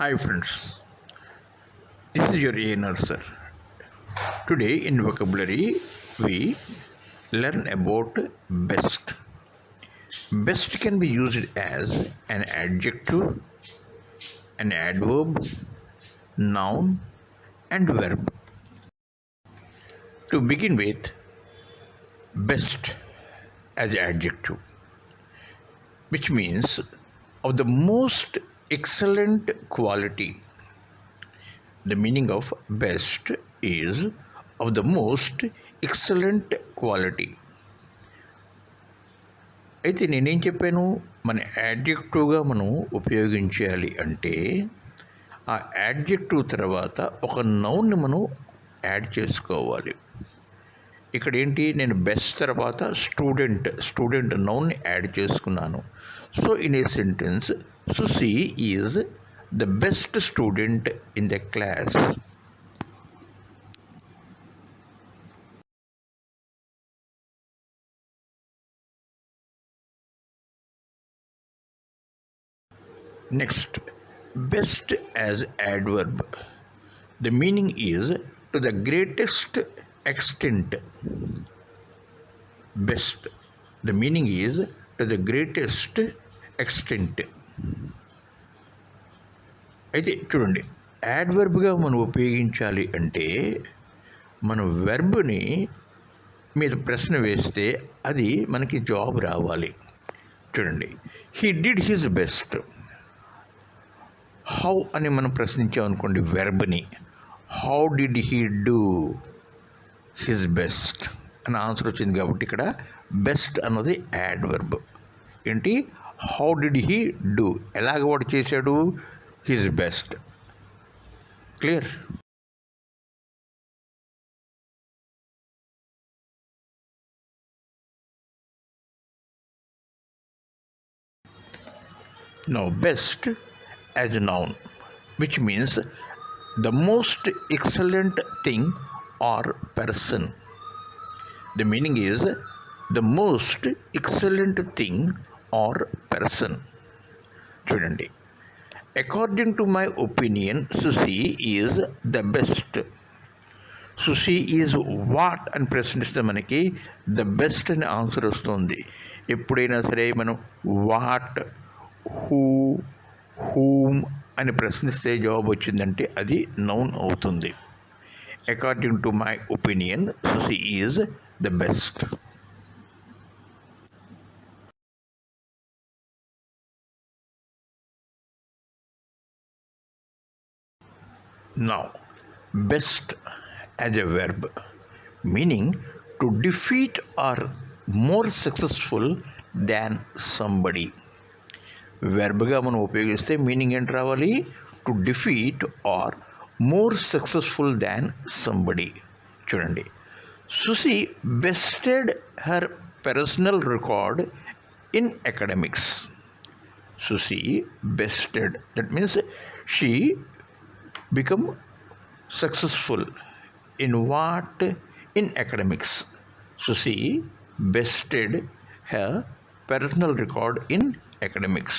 Hi friends, this is your A Nurser. Today in vocabulary we learn about best. Best can be used as an adjective, an adverb, noun, and verb. To begin with, best as adjective, which means of the most excellent quality the meaning of best is of the most excellent quality అయితే నేనేం చెప్పాను మన యాడ్జెక్టివ్గా మనం ఉపయోగించాలి అంటే ఆ adjective తర్వాత ఒక నౌన్ని మనం యాడ్ చేసుకోవాలి ఇక్కడ ఏంటి నేను బెస్ట్ తర్వాత స్టూడెంట్ స్టూడెంట్ నౌన్ని యాడ్ చేసుకున్నాను. So in a sentence Susi is the best student in the class. Next best as adverb. The meaning is to the greatest extent. Best. The meaning is to the greatest extent. అయితే చూడండి యాడ్వర్బ్గా మనం ఉపయోగించాలి అంటే మనం వెర్బ్ని మీద ప్రశ్న వేస్తే అది మనకి జాబ్ రావాలి చూడండి he did his best how అని మనం ప్రశ్నించామనుకోండి వెర్బ్ని how did he do his best అని ఆన్సర్ వచ్చింది కాబట్టి ఇక్కడ బెస్ట్ అన్నది యాడ్వర్బ్ ఏంటి? హౌ డిడ్ హీ డూ ఎలాగ వాడు చేశాడు? His best clear Now, best as a noun, which means the most excellent thing or person. The meaning is the most excellent thing or person చూడండి. According to my opinion Susi is the best Susi is what అని ప్రశ్నిస్తే మనకి the best అని answer వస్తుంది. ఎప్పుడైనా సరే మనం what who whom అని ప్రశ్నిస్తే జవాబు వచ్చిందంటే అది నౌన్ అవుతుంది. According to my opinion Susie is the best Now, best as a verb, meaning to defeat or more successful than somebody. వెర్బ్గా మనం ఉపయోగిస్తే మీనింగ్ ఏంటి రావాలి to defeat are more successful than somebody చూడండి Susie bested her personal record in academics Susie bested that means she become successful in what in academics so she bested her personal record in academics